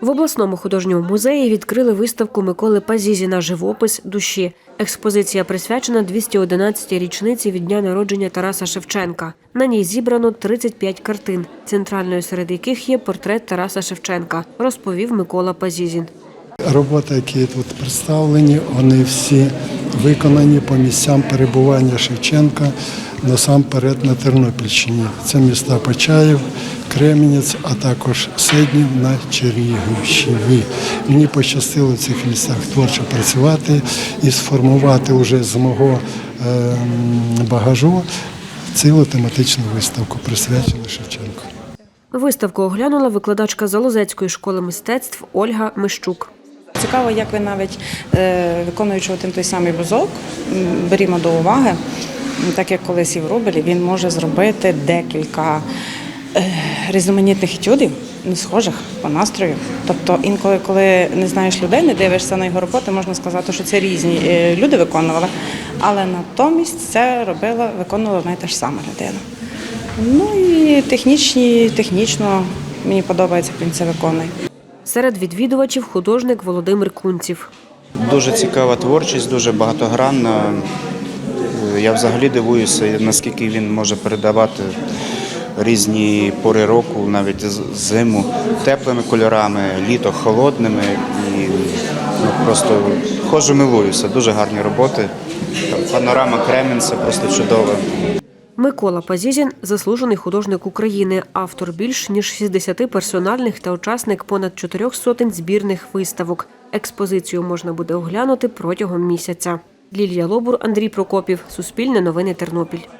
В обласному художньому музеї відкрили виставку Миколи Пазізіна Живопис душі. Експозиція присвячена 211-й річниці від дня народження Тараса Шевченка. На ній зібрано 35 картин, центральною серед яких є портрет Тараса Шевченка, розповів Микола Пазізін. Роботи, які тут представлені, вони всі виконані по місцям перебування Шевченка насамперед на Тернопільщині. Це міста Почаїв, Кремінець, а також Седнів на Чернігівщині. Мені пощастило в цих місцях творчо працювати і сформувати вже з мого ем, багажу цілу тематичну виставку, присвячену Шевченку. Виставку оглянула викладачка Залозецької школи мистецтв Ольга Мищук. Цікаво, як ви навіть е, виконуючи один той самий бузок, берімо до уваги, так як колись і в Рубелі, він може зробити декілька е, різноманітних етюдів, не схожих по настрою. Тобто інколи, коли не знаєш людей, не дивишся на його роботи, можна сказати, що це різні е, люди виконували, але натомість це робила, виконувала одна і та ж сама людина. Ну і технічні, технічно мені подобається, як він це виконує. Серед відвідувачів художник Володимир Кунців. Дуже цікава творчість, дуже багатогранна. Я взагалі дивуюся, наскільки він може передавати різні пори року, навіть зиму теплими кольорами, літо холодними. І ну, просто хожу милуюся. Дуже гарні роботи. Панорама Кременця просто чудова. Микола Пазізін – заслужений художник України, автор більш ніж 60 персональних та учасник понад чотирьох сотень збірних виставок. Експозицію можна буде оглянути протягом місяця. Лілія Лобур, Андрій Прокопів. Суспільне новини Тернопіль.